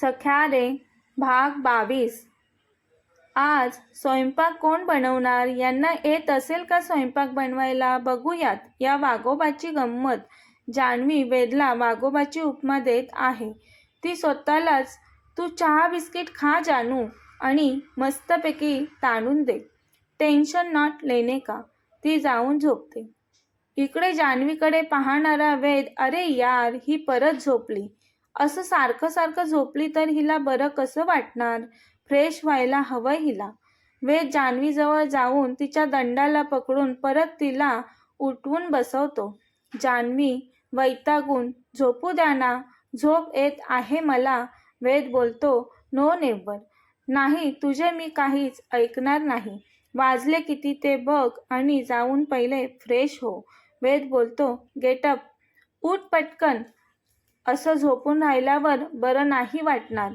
सख्यारे भाग बावीस. आज स्वयंपाक कोण बनवणार? यांना येत असेल का स्वयंपाक बनवायला? बघूयात. या वाघोबाची गंमत जान्हवी वेदला वाघोबाची उपमा देत आहे. ती स्वतःलाच तू चहा बिस्किट खा जानू आणि मस्तपैकी ताणून दे. टेन्शन नॉट लेणे का ती जाऊन झोपते. इकडे जान्हवीकडे पाहणारा वेद अरे यार ही परत झोपली. असं सारखं सारखं झोपली तर हिला बरं कसं वाटणार? फ्रेश व्हायला हवं हिला. वेद जान्हवीजवळ जाऊन तिच्या दंडाला पकडून परत तिला उठवून बसवतो. जान्हवी वैतागून झोपू द्या ना झोप येत आहे मला वेद बोलतो. नो नेवर नाही तुझे मी काहीच ऐकणार नाही. वाजले किती ते बघ आणि जाऊन पहिले फ्रेश हो वेद बोलतो. गेटअप. उठ पटकन. असं झोपून राहिल्यावर बरं नाही वाटणार.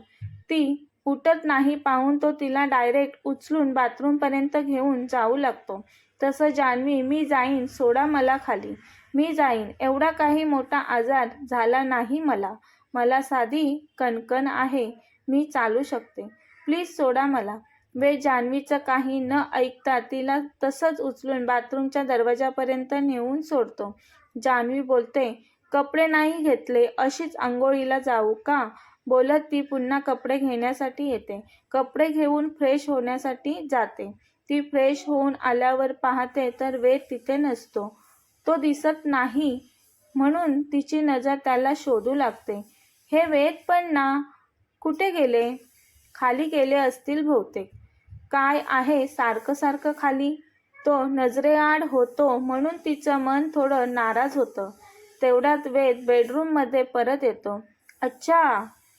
ती उठत नाही पाहून तो तिला डायरेक्ट उचलून बाथरूमपर्यंत घेऊन जाऊ लागतो. तसं जान्हवी मी जाईन सोडा मला खाली. मी जाईन एवढा काही मोठा आजार झाला नाही मला. मला साधी कणकण आहे मी चालू शकते. प्लीज सोडा मला. वे जान्हवीचं काही न ऐकता तिला तसंच उचलून बाथरूमच्या दरवाजापर्यंत नेऊन सोडतो. जान्हवी बोलते कपडे नाही घेतले अशीच आंघोळीला जाऊ का? बोलत ती पुन्हा कपडे घेण्यासाठी येते. कपडे घेऊन फ्रेश होण्यासाठी जाते. ती फ्रेश होऊन आल्यावर पाहते तर वेद तिथे नसतो. तो दिसत नाही म्हणून तिची नजर त्याला शोधू लागते. हे वेद पण ना? कुठे गेले? खाली गेले असतील बहुतेक. काय आहे सारखं सारखं खाली? तो नजरेआड होतो म्हणून तिचं मन थोडं नाराज होतं. तेवढ्यात वेद बेडरूममध्ये परत येतो. अच्छा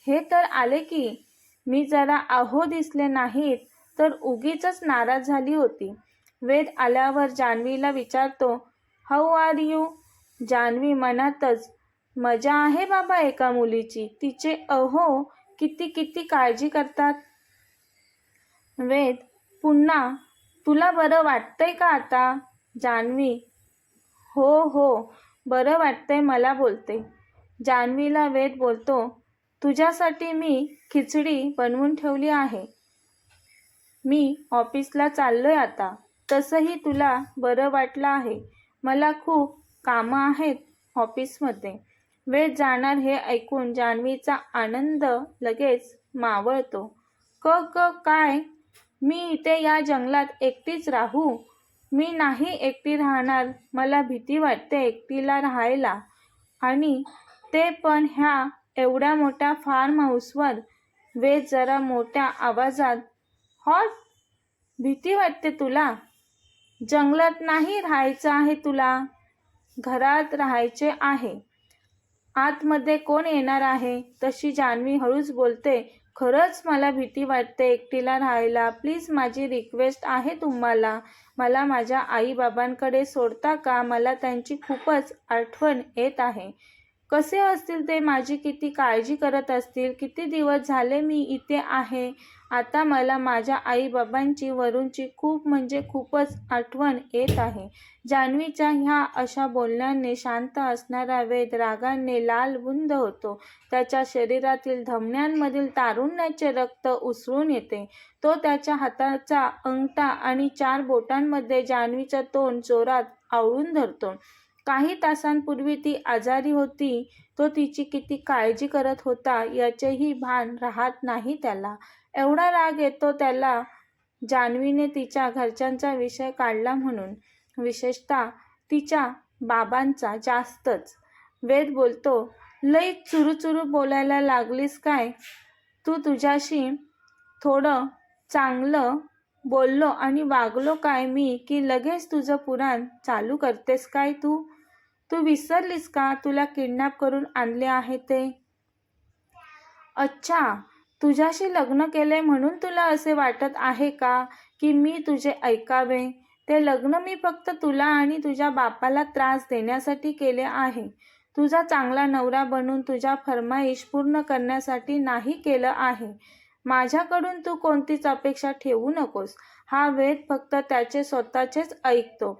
हे तर आले की मी जरा अहो दिसले नाहीत तर उगीच नाराज झाली होती. वेद आल्यावर जान्हवीला विचारतो हाऊ आर यू जान्हवी मनातच मजा आहे बाबा एका मुलीची. तिचे अहो किती किती काळजी करतात. वेद पुन्हा तुला बरं वाटतंय का आता? जान्हवी हो हो. बरं वाटतंय मला बोलते. जान्हवीला वेद बोलतो तुझ्यासाठी मी खिचडी बनवून ठेवली आहे. मी ऑफिसला चाललोय आता. तसंही तुला बरं वाटलं आहे. मला खूप कामं आहेत ऑफिसमध्ये. वेद जाणार हे ऐकून जान्हवीचा आनंद लगेच मावळतो. क क काय? मी इथे या जंगलात एकटीच राहू? मी नाही एकटी राहणार. मला भीती वाटते एकटीला राहायला. आणि ते पण ह्या एवढ्या मोठ्या फार्म हाऊसवर वे जरा मोठ्या आवाजात हॉट भीती वाटते तुला? जंगलात नाही राहायचं आहे तुला? घरात राहायचे आहे. आतमध्ये कोण येणार आहे? तशी जान्हवी हळूच बोलते. खरंच मला भीती वाटते एकटीला राहायला. प्लीज माझी रिक्वेस्ट आहे तुम्हाला. मला माझ्या आईबाबांकडे सोडता का? मला त्यांची खूपच आठवण येत आहे. कसे असतील ते माझी किती काळजी करत असतील? किती दिवस झाले मी इथे आहे? आता मला माझ्या आईबाबांची वरूनची खूप म्हणजे खूपच आठवण येत आहे. जान्हवीच्या ह्या अशा बोलण्याने शांत असणारा वेद रागाने लालबुंद होतो. त्याच्या शरीरातील धमन्यांमधील तारुण्याचे रक्त उसळून येते. तो त्याच्या हाताचा अंगठा आणि चार बोटांमध्ये जान्हवीचं तोंड जोरात आवळून धरतो. काही तासांपूर्वी ती आजारी होती. तो तिची किती काळजी करत होता याचेही भान राहत नाही त्याला. एवढा राग येतो त्याला जान्हवीने तिच्या घरच्यांचा विषय काढला म्हणून. विशेषतः तिच्या बाबांचा जास्तच. वेद बोलतो लई चुरूचुरू बोलायला लागलीस काय? तू तुझ्याशी थोडं चांगलं बोललो आणि वागलो काय मी की लगेच तुझं पुराण चालू करतेस काय तू? तू विसरलीस का? तुला किडनॅप करून आणले आहे ते. अच्छा तुझ्याशी लग्न केले म्हणून तुला असे वाटत आहे का की मी तुझे ऐकावे? ते लग्न मी फक्त तुला आणि तुझ्या बापाला त्रास देण्यासाठी केले आहे. तुझा चांगला नवरा बनून तुझ्या फरमाईश पूर्ण करण्यासाठी नाही केलं आहे. माझ्याकडून तू कोणतीच अपेक्षा ठेवू नकोस. हा वेद फक्त त्याचे स्वतःचेच ऐकतो.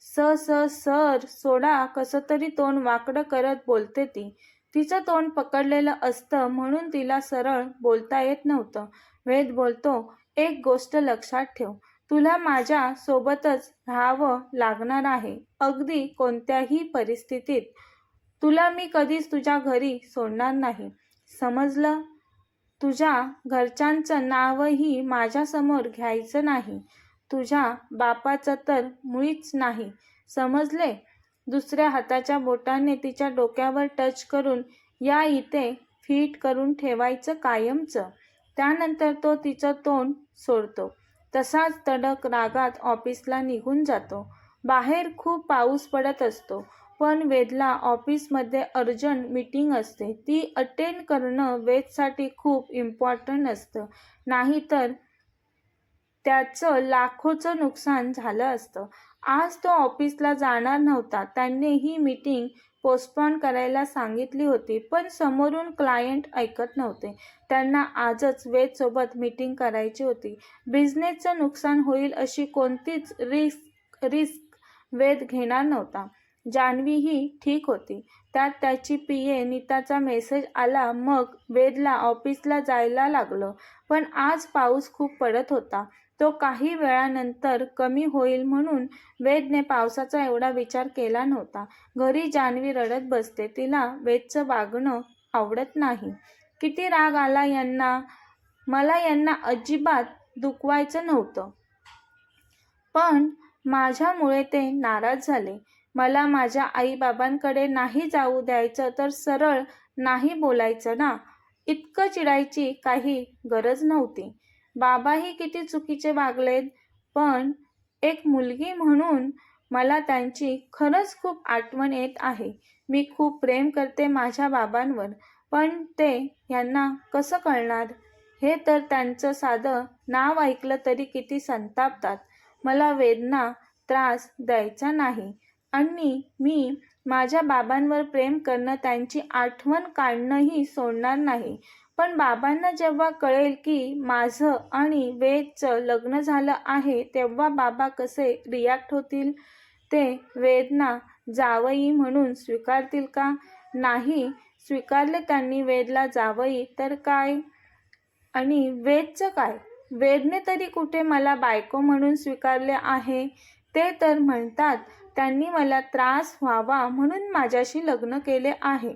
स स सर सोडा कसं तरी तोंड वाकडं करत बोलते ती. तिचं तोंड पकडलेलं असतं म्हणून तिला सरळ बोलता येत नव्हतं. वेद बोलतो एक गोष्ट लक्षात ठेव. तुला माझ्या सोबतच राहावं लागणार आहे. अगदी कोणत्याही परिस्थितीत. तुला मी कधीच तुझ्या घरी सोडणार नाही. समजलं? तुझ्या घरच्यांचं नावही माझ्यासमोर घ्यायचं नाही. तुझ्या बापाचं तर मुळीच नाही. समजले? दुसऱ्या हाताच्या बोटाने तिच्या डोक्यावर टच करून या इथे फिट करून ठेवायचं कायमचं. त्यानंतर तो तिचं तोंड सोडतो. तसाच तडक रागात ऑफिसला निघून जातो. बाहेर खूप पाऊस पडत असतो पण वेदला ऑफिसमध्ये अर्जंट मीटिंग असते. ती अटेंड करणं वेदसाठी खूप इम्पॉर्टंट असतं. नाहीतर त्याचं लाखोचं नुकसान झालं असतं. आज तो ऑफिसला जाणार नव्हता. त्यांनी ही मीटिंग पोस्टपॉन करायला सांगितली होती पण समोरून क्लायंट ऐकत नव्हते. त्यांना आजच वेदसोबत मीटिंग करायची होती. बिझनेसचं नुकसान होईल अशी कोणतीच रिस्क रिस्क वेद घेणार नव्हता. जान्हवी ही ठीक होती. त्यात त्याची पी ए नीताचा मेसेज आला मग वेदला ऑफिसला जायला लागलं. पण आज पाऊस खूप पडत होता. तो काही वेळानंतर कमी होईल म्हणून वेदने पावसाचा एवढा विचार केला नव्हता. घरी जान्हवी रडत बसते. तिला वेदचं वागणं आवडत नाही. किती राग आला यांना. मला यांना अजिबात दुखवायचं नव्हतं. पण माझ्यामुळे ते नाराज झाले. मला माझ्या आईबाबांकडे नाही जाऊ द्यायचं तर सरळ नाही बोलायचं ना. इतकं चिडायची काही गरज नव्हती. बाबाही किती चुकीचे वागलेत पण एक मुलगी म्हणून मला त्यांची खरंच खूप आठवण येत आहे. मी खूप प्रेम करते माझ्या बाबांवर पण ते यांना कसं कळणार? हे तर त्यांचं साधं नाव ऐकलं तरी किती संतापतात. मला वेदना त्रास द्यायचा नाही. आणि मी माझ्या बाबांवर प्रेम करणं त्यांची आठवण काढणंही सोडणार नाही. पण बाबांना जेव्हा कळेल की माझं आणि वेदचं लग्न झालं आहे तेव्हा बाबा कसे रिॲक्ट होतील? ते वेदना जावई म्हणून स्वीकारतील का? नाही स्वीकारले त्यांनी वेदला जावई तर काय? आणि वेदचं काय? वेदने तरी कुठे मला बायको म्हणून स्वीकारले आहे? ते तर म्हणतात त्यांनी मला त्रास व्हावा म्हणून माझ्याशी लग्न केले आहे.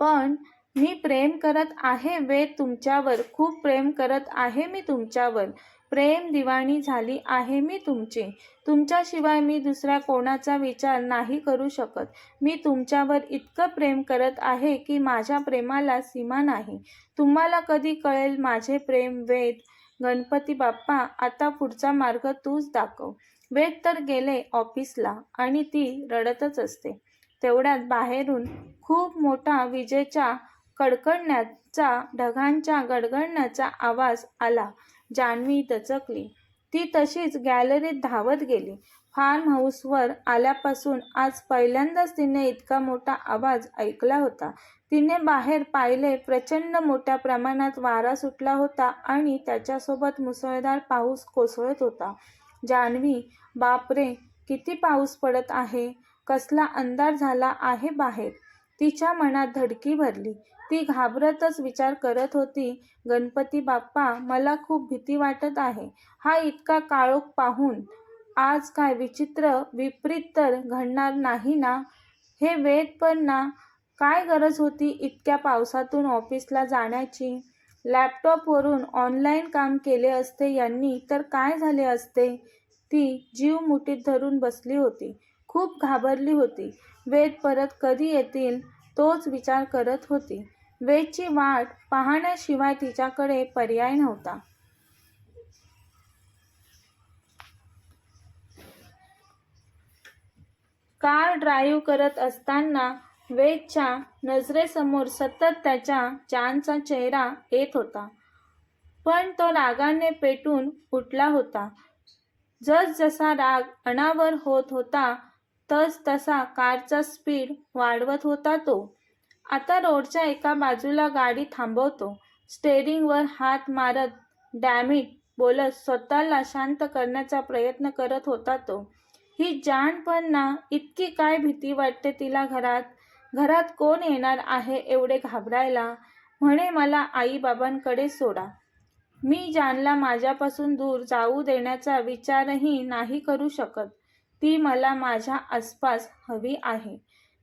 पण मी प्रेम करत आहे वेद तुमच्यावर. खूप प्रेम करत आहे मी तुमच्यावर. प्रेम दिवाणी झाली आहे मी तुमची. तुमच्याशिवाय मी दुसऱ्या कोणाचा विचार नाही करू शकत. मी तुमच्यावर इतकं प्रेम करत आहे की माझ्या प्रेमाला सीमा नाही. तुम्हाला कधी कळेल माझे प्रेम वेद. गणपती बाप्पा आता पुढचा मार्ग तूच दाखव. वेद तर गेले ऑफिसला आणि ती रडतच असते. तेवढ्यात बाहेरून खूप मोठा विजेच्या कडकडण्याचा ढगांच्या गडगडण्याचा आवाज आला. जान्हवी दचकली ती तशीच गॅलरीत धावत गेली. फार्म हाऊसवर आल्यापासून आज पहिल्यांदाच तिने इतका मोठा आवाज ऐकला होता. तिने बाहेर पाहिले प्रचंड मोठ्या प्रमाणात वारा सुटला होता आणि त्याच्यासोबत मुसळधार पाऊस कोसळत होता. जान्हवी बापरे किती पाऊस पडत आहे? कसला अंधार झाला आहे बाहेर. तिच्या मनात धडकी भरली. ती घाबरतच विचार करत होती गणपती बाप्पा मला खूप भीती वाटत आहे. हा इतका काळोख पाहून आज काय विचित्र विपरीत तर घडणार नाही ना? हे वेद पण ना? काय गरज होती इतक्या पावसातून ऑफिसला जाण्याची? लॅपटॉपवरून ऑनलाईन काम केले असते यांनी तर काय झाले असते ती जीव मुठीत धरून बसली होती. खूप घाबरली होती. वेद परत कधी येतील तोच विचार करत होती. वेदची वाट पाहण्याशिवाय तिच्याकडे पर्याय नव्हता. कार ड्राईव्ह करत असताना वेदच्या नजरेसमोर सतत त्याच्या जानचा चेहरा येत होता. पण तो रागाने पेटून उठला होता. जसजसा राग अनावर होत होता तस तसा कारचा स्पीड वाढवत होता तो. आता रोडच्या एका बाजूला गाडी थांबवतो. स्टेरिंगवर हात मारत डॅमिट बोलत स्वतःला शांत करण्याचा प्रयत्न करत होता तो. ही जाण पण ना इतकी काय भीती वाटते तिला घरात? घरात कोण येणार आहे एवढे घाबरायला? म्हणे मला आईबाबांकडे सोडा. मी जानला माझ्यापासून दूर जाऊ देण्याचा विचारही नाही करू शकत. ती मला माझ्या आसपास हवी आहे.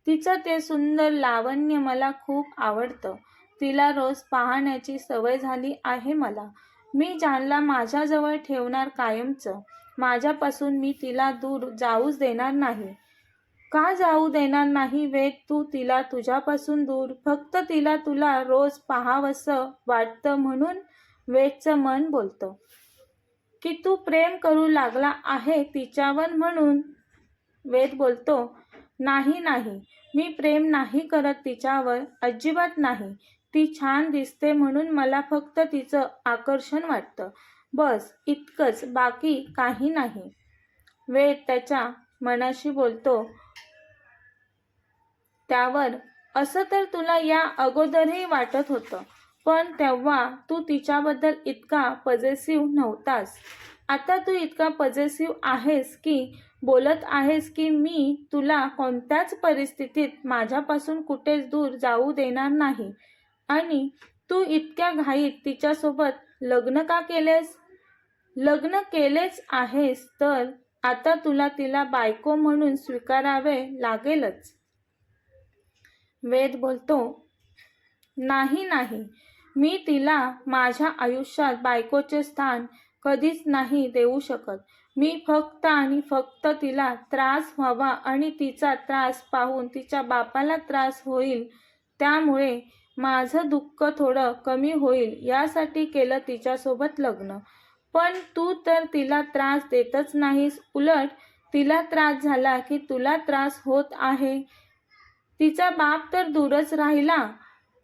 तिचं ते सुंदर लावण्य मला खूप आवडतं. तिला रोज पाहण्याची सवय झाली आहे मला. मी जानला माझ्याजवळ ठेवणार कायमचं. माझ्यापासून मी तिला दूर जाऊच देणार नाही. का जाऊ देणार नाही वेद तू तिला तुझ्यापासून दूर? फक्त तिला तुला रोज पाहावंसं वाटतं म्हणून वेदचं मन बोलतं. की तू प्रेम करू लागला आहे तिच्यावर म्हणून वेद बोलतो नाही नाही. मी प्रेम नाही करत तिच्यावर अजिबात नाही. ती छान दिसते म्हणून मला फक्त तिचं आकर्षण वाटतं. बस इतकंच. बाकी काही नाही. वेद त्याच्या मनाशी बोलतो. त्यावर असं तर तुला या अगोदरही वाटत होतं पण तेव्हा तू तिच्याबद्दल इतका पजेसिव्ह नव्हतास. आता तू इतका पजेसिव्ह आहेस की बोलत आहेस की मी तुला कोणत्याच परिस्थितीत माझ्यापासून कुठेच दूर जाऊ देणार नाही. आणि तू इतक्या घाईत तिच्यासोबत लग्न का केलेस? लग्न केलेच आहेस तर आता तुला तिला बायको म्हणून स्वीकारावे लागेलच. वेद बोलतो नाही नाही. मी तिला माझ्या आयुष्यात बायकोचे स्थान कधीच नाही देऊ शकत. मी फक्त आणि फक्त तिला त्रास व्हावा आणि तिचा त्रास पाहून तिच्या बापाला त्रास होईल. त्यामुळे माझं दुःख थोडं कमी होईल यासाठी केलं तिच्यासोबत लग्न. पण तू तर तिला त्रास देतच नाहीस. उलट तिला त्रास झाला की तुला त्रास होत आहे? तिचा बाप तर दूरच राहिला.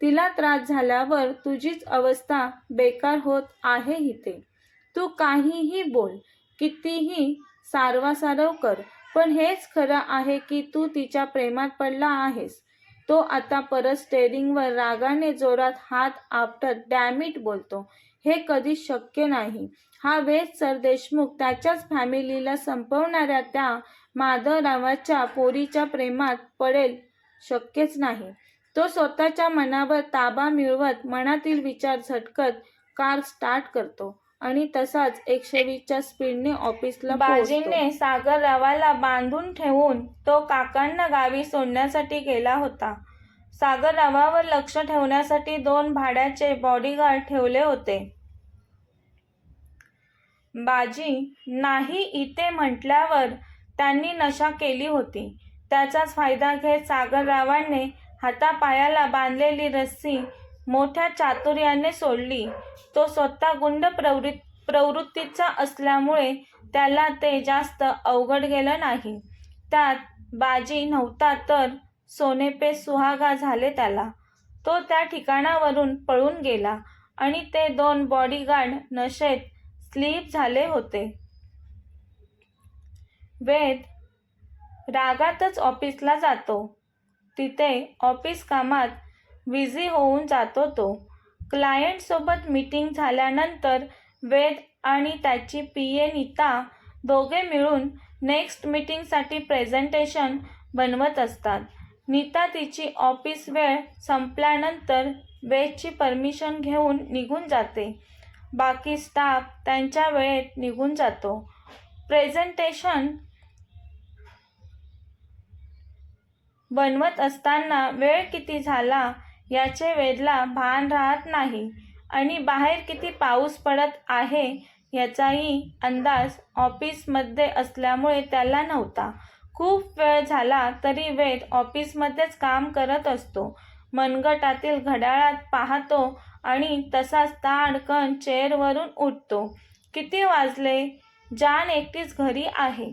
तिला त्रास झाल्यावर तुझीच अवस्था बेकार होत आहे इथे. तू काहीही बोल कितीही सारवासारव कर पण हेच खरं आहे की तू तिच्या प्रेमात पडला आहेस. तो आता परत स्टेरिंगवर रागाने जोरात हात आपटत डॅमिट बोलतो. हे कधीच शक्य नाही. हा वेद सरदेशमुख त्याच्याच फॅमिलीला संपवणाऱ्या त्या माधवरावाच्या पोरीच्या प्रेमात पडेल शक्यच नाही. तो स्वतःच्या मनावर ताबा मिळवत मनातील विचार झटकत कार स्टार्ट करतो. आणि तसाच एकशे वीसच्या स्पीडने ऑफिसला बाजीने सागररावाला बांधून ठेवून तो काकांना गावी सोडण्यासाठी गेला होता. सागररावावर लक्ष ठेवण्यासाठी दोन भाड्याचे बॉडीगार्ड ठेवले होते. बाजी नाही इथे म्हटल्यावर त्यांनी नशा केली होती. त्याचाच फायदा घेत सागररावांनी हातापायाला बांधलेली रस्सी मोठ्या चातुर्याने सोडली. तो स्वतः गुंड प्रवृत्त प्रवृत्तीचा असल्यामुळे त्याला ते जास्त अवघड गेलं नाही. त्यात बाजी नव्हता तर सोनेपे सुहागा झाले त्याला. तो त्या ठिकाणावरून पळून गेला आणि ते दोन बॉडीगार्ड नशेत स्लीप झाले होते. वेद रागातच ऑफिसला जातो. तिथे ऑफिस कामात बिझी होऊन जातो तो. क्लायंटसोबत मीटिंग झाल्यानंतर वेद आणि त्याची पी ए नीता दोघे मिळून नेक्स्ट मीटिंगसाठी प्रेझेंटेशन बनवत असतात. नीता तिची ऑफिस वेळ संपल्यानंतर वेदची परमिशन घेऊन निघून जाते. बाकी स्टाफ त्यांच्या वेळेत निघून जातो. प्रेझेंटेशन बनवत असताना वेळ किती झाला याचे वेदला भान राहत नाही. आणि बाहेर किती पाऊस पडत आहे याचाही अंदाज ऑफिसमध्ये असल्यामुळे त्याला नव्हता. खूप वेळ झाला तरी वेद ऑफिसमध्येच काम करत असतो. मनगटातील घड्याळात पाहतो आणि तसाच ताडकन चेअरवरून उठतो. किती वाजले? जान एकटीच घरी आहे.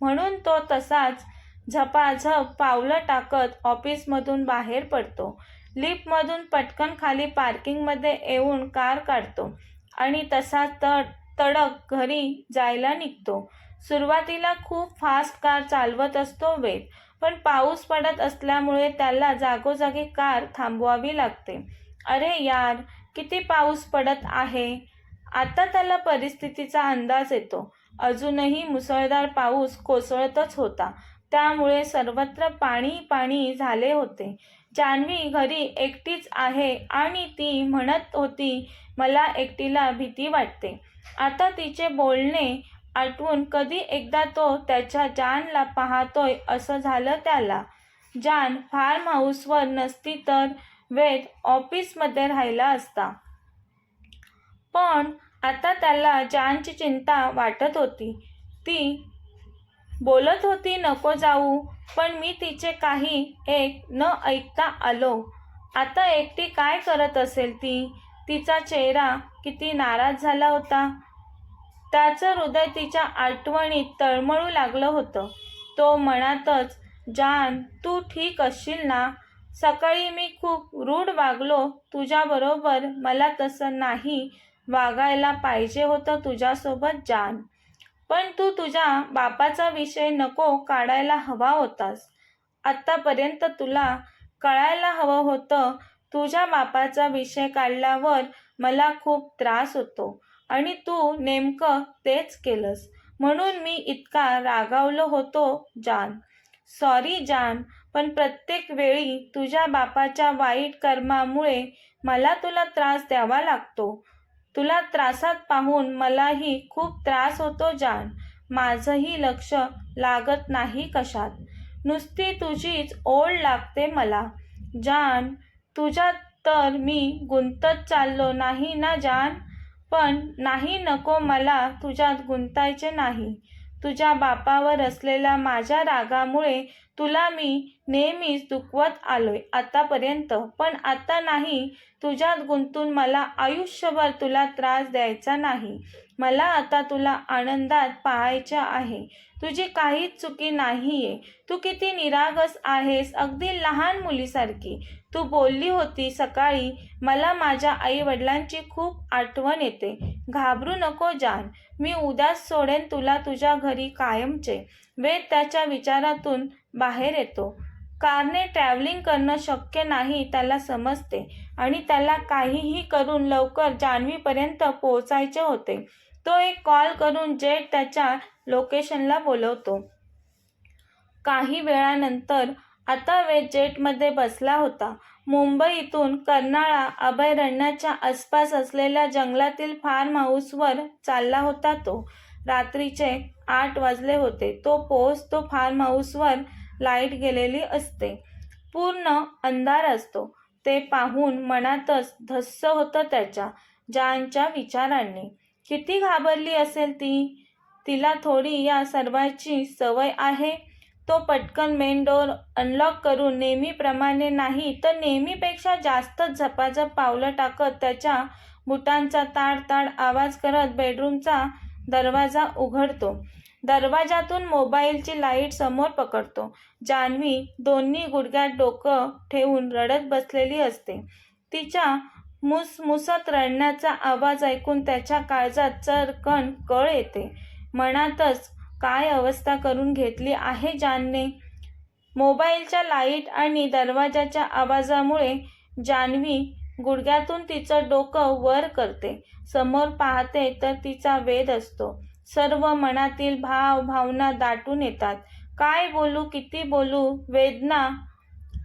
म्हणून तो तसाच झपाझप पावलं टाकत ऑफिसमधून बाहेर पडतो. लिफ्टमधून पटकन खाली पार्किंगमध्ये येऊन कार काढतो आणि तसा तड तडक घरी जायला निघतो. सुरुवातीला खूप फास्ट कार चालवत असतो वेद पण पाऊस पडत असल्यामुळे त्याला जागोजागी कार थांबवावी लागते. अरे यार किती पाऊस पडत आहे. आता त्याला परिस्थितीचा अंदाज येतो. अजूनही मुसळधार पाऊस कोसळतच होता. त्यामुळे सर्वत्र पाणी पाणी झाले होते. जान्हवी घरी एकटीच आहे आणि ती म्हणत होती मला एकटीला भीती वाटते. आता तिचे बोलणे आठवून कधी एकदा तो त्याच्या जानला पाहतोय असं झालं त्याला. जान फार्म हाऊसवर नसती तर वेद ऑफिसमध्ये राहिला असता. पण आता त्याला जानची चिंता वाटत होती. ती बोलत होती नको जाऊ पण मी तिचे काही एक न ऐकता आलो. आता एकटी काय करत असेल ती? तिचा चेहरा किती नाराज झाला होता. त्याचं हृदय तिच्या आठवणीत तळमळू लागलं होतं. तो मनातच जान तू ठीक असशील ना? सकाळी मी खूप रूढ वागलो. तुझ्याबरोबर मला तसं नाही वागायला पाहिजे होतं तुझ्यासोबत जान. पण तू तुझ्या बापाचा विषय नको काढायला हवा होतास. आत्तापर्यंत तुला कळायला हवं होतं तुझ्या बापाचा विषय काढल्यावर मला खूप त्रास होतो आणि तू नेमकं तेच केलंस. म्हणून मी इतका रागावलो होतो जान. सॉरी जान पण प्रत्येक वेळी तुझ्या बापाच्या वाईट कर्मामुळे मला तुला त्रास द्यावा लागतो. तुला त्रासात पाहून मलाही खूप त्रास होतो जान. माझंही लक्ष लागत नाही कशात. नुसती तुझीच ओढ लागते मला. जान तुझ्यात तर मी गुंतत चाललो नाही ना जान? पण नाही नको मला तुझ्यात गुंतायचे नाही. तुझ्या बापावर असलेल्या माझ्या रागामुळे तुला मी नेहमीच दुखवत आलोय आतापर्यंत पण आता नाही. तुझ्यात गुंतून मला आयुष्यभर तुला त्रास द्यायचा नाही. मला आता तुला आनंदात पाहायचे आहे. तुझी काहीच चुकी नाहीये. तू किती निरागस आहेस अगदी लहान मुलीसारखी. तू बोलली होती सकाळी मला माझ्या आई वडिलांची खूप आठवण येते. घाबरू नको जान. मी उद्याच सोडेन तुला तुझ्या घरी कायमचे. वेद त्याच्या विचारातून बाहेर येतो. कारने ट्रॅव्हलिंग करणं शक्य नाही त्याला समजते आणि त्याला काहीही करून लवकर जान्हवीपर्यंत पोहोचायचे होते. तो एक कॉल करून जेट त्याच्या लोकेशनला बोलवतो. काही वेळानंतर आता वे जेटमध्ये बसला होता. मुंबईतून कर्नाळा अभयारण्याच्या आसपास असलेल्या जंगलातील फार्म हाऊसवर चालला होता तो. रात्रीचे आठ वाजले होते. तो पोहोचतो फार्म हाऊसवर लाइट गेलेली असते. पूर्ण अंधार असतो. ते पाहून मनातच धस्स होतं त्याच्या जानच्या विचारांनी. किती घाबरली असेल ती? तिला थोडी या सर्वाची सवय आहे. तो पटकन मेन डोर अनलॉक करून नेहमीप्रमाणे नाही तर नेहमीपेक्षा जास्तच झपाझप पावलं टाकत त्याच्या बुटांचा ताड ताड आवाज करत बेडरूमचा दरवाजा उघडतो. दरवाजातून मोबाईलची लाइट समोर पकडतो. जान्हवी दोन्ही गुडघ्यात डोकं ठेवून रडत बसलेली असते. तिच्या मुसमुसत रडण्याचा आवाज ऐकून त्याच्या काळजात चरकण कळ येते. मनातच काय अवस्था करून घेतली आहे जानने मोबाईलच्या लाइट आणि दरवाजाच्या आवाजामुळे जान्हवी गुडघ्यातून तिचं डोकं वर करते. समोर पाहते तर तिचा वेद असतो. सर्व मनातील भाव भावना दाटून येतात. काय बोलू किती बोलू वेदना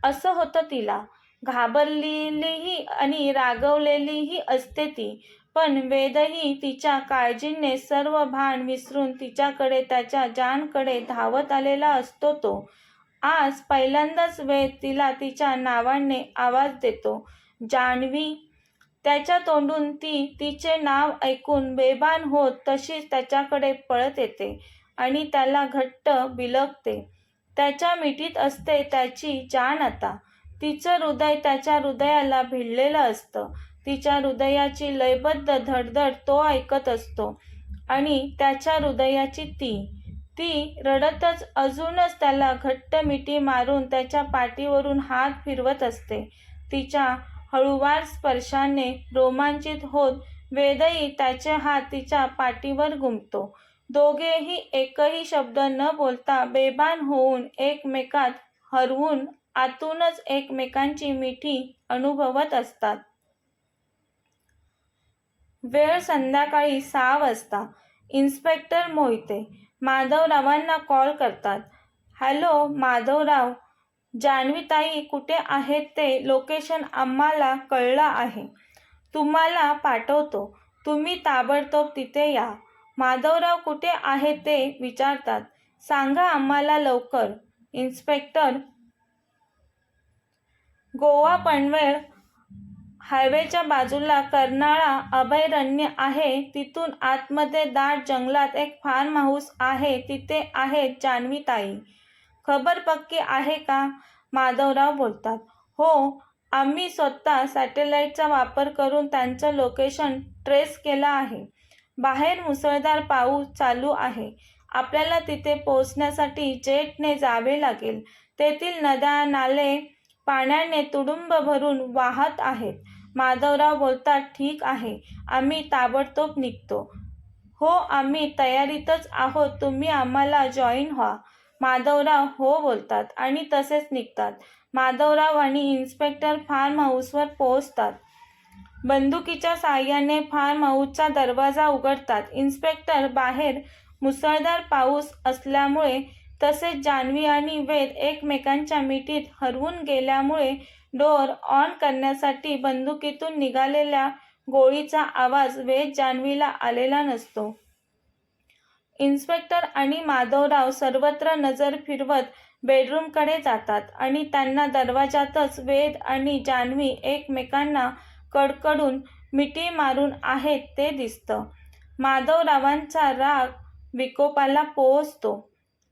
असं होतं तिला. घाबरलेलीही आणि रागवलेलीही असते ती पण वेदही तिच्या काळजीने सर्व भान विसरून तिच्याकडे त्याच्या जानकडे धावत आलेला असतो तो. आज पहिल्यांदाच वेद तिला तिच्या नावाने आवाज देतो. जान्हवी त्याच्या तोंडून ती तिचे नाव ऐकून बेभान होत तशीच त्याच्याकडे पळत येते आणि त्याला घट्ट बिलगते. त्याच्या मिठीत असते त्याची जान आता. तिचं हृदय त्याच्या हृदयाला भिडलेलं असतं. तिच्या हृदयाची लयबद्ध धडधड तो ऐकत असतो आणि त्याच्या हृदयाची ती. ती रडतच अजूनच त्याला घट्ट मिठी मारून त्याच्या पाठीवरून हात फिरवत असते. तिच्या हळूवार स्पर्शाने रोमांचित होत वेदही त्याचे हात तिच्या पाठीवर गुमतो दोघेही एकही शब्द न बोलता बेभान होऊन एकमेकात हरवून आतूनच एकमेकांची मिठी अनुभवत असतात. वेळ संध्याकाळी सहा वाजता. इन्स्पेक्टर मोहिते माधवरावांना कॉल करतात. हॅलो माधवराव जान्हवीताई कुठे आहेत ते लोकेशन आम्हाला कळलं आहे. तुम्हाला पाठवतो. तुम्ही ताबडतोब तिथे या. माधवराव कुठे आहे ते विचारतात. सांगा आम्हाला लवकर. इन्स्पेक्टर गोवा पनवेल हायवेच्या बाजूला कर्नाळा अभयारण्य आहे. तिथून आतमध्ये दाट जंगलात एक फार्म हाऊस आहे. तिथे आहेत जान्हवीताई. खबर पक्की आहे का? माधवराव बोलतात. हो आम्ही स्वतः सॅटेलाईटचा वापर करून त्यांचं लोकेशन ट्रेस केलं आहे. बाहेर मुसळधार पाऊस चालू आहे. आपल्याला तिथे पोहोचण्यासाठी जेटने जावे लागेल. तेथील नद्या नाले पाण्याने तुडुंब भरून वाहत आहेत. माधवराव बोलतात ठीक आहे. आम्ही ताबडतोब निघतो. हो आम्ही तयारीतच आहोत. तुम्ही आम्हाला जॉईन व्हा. माधवराव हो बोलतात आणि तसेच निघतात. माधवराव आणि इन्स्पेक्टर फार्म हाऊसवर पोहोचतात. बंदुकीच्या साह्याने फार्म हाऊसचा दरवाजा उघडतात. इन्स्पेक्टर बाहेर मुसळधार पाऊस असल्यामुळे तसेच जान्हवी आणि वेद एकमेकांच्या मिठीत हरवून गेल्यामुळे डोअर ऑन करण्यासाठी बंदुकीतून निघालेल्या गोळीचा आवाज वेद जान्हवीला आलेला नसतो. इन्स्पेक्टर आणि माधवराव सर्वत्र नजर फिरवत बेडरूमकडे जातात आणि त्यांना दरवाजातच वेद आणि जान्हवी एकमेकांना कडकडून मिठी मारून आहेत ते दिसतं. माधवरावांचा राग विकोपाला पोहोचतो.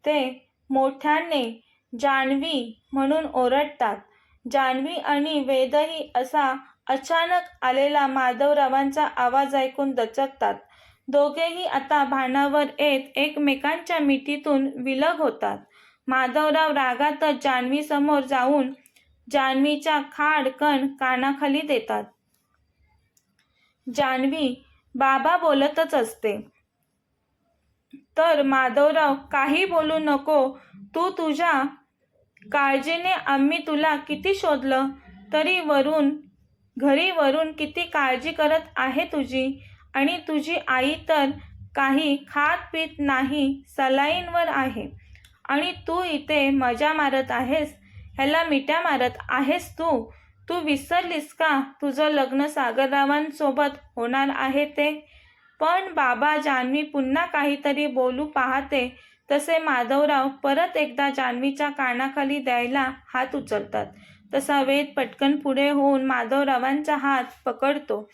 ते मोठ्याने जान्हवी म्हणून ओरडतात. जान्हवी आणि वेदही असा अचानक आलेला माधवरावांचा आवाज ऐकून दचकतात. दोघेही आता भानावर येत एकमेकांच्या मिठीतून विलग होतात. माधवराव रागातच जान्हवीसमोर जाऊन जान्हवीच्या खाडकन कानाखाली देतात. जान्हवी बाबा बोलतच असते. तर माधवराव काही बोलू नको. तू तुझ्या काळजीने आम्ही तुला किती शोधलं? तरी वरून घरी वरून किती काळजी करत आहे तुझी? आणि तुझी आई तर काही खात पीत नाही सलाईनवर आहे. आणि तू इथे मजा मारत आहेस ह्याला मिट्या मारत आहेस तू. तू विसरलीस का? तुझं लग्न सागररावांसोबत होणार आहे ते. पण बाबा जान्हवी पुन्हा काहीतरी बोलू पाहते. तसे माधवराव परत एकदा जान्हवीच्या कानाखाली द्यायला हात उचलतात. तसा वेद पटकन पुढे होऊन माधवरावांचा हात पकडतो.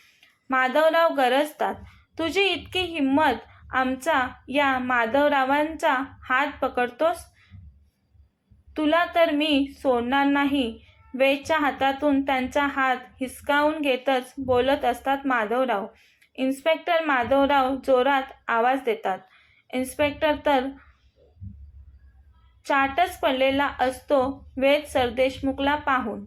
माधवराव गरजतात. तुझी इतकी हिंमत आमचा या माधवरावांचा हात पकडतोस? तुला तर मी सोडणार नाही. वेदच्या हातातून त्यांचा हात हिसकावून घेतच बोलत असतात माधवराव. इन्स्पेक्टर माधवराव जोरात आवाज देतात. इन्स्पेक्टर तर चाटच पडलेला असतो वेद सरदेशमुखला पाहून.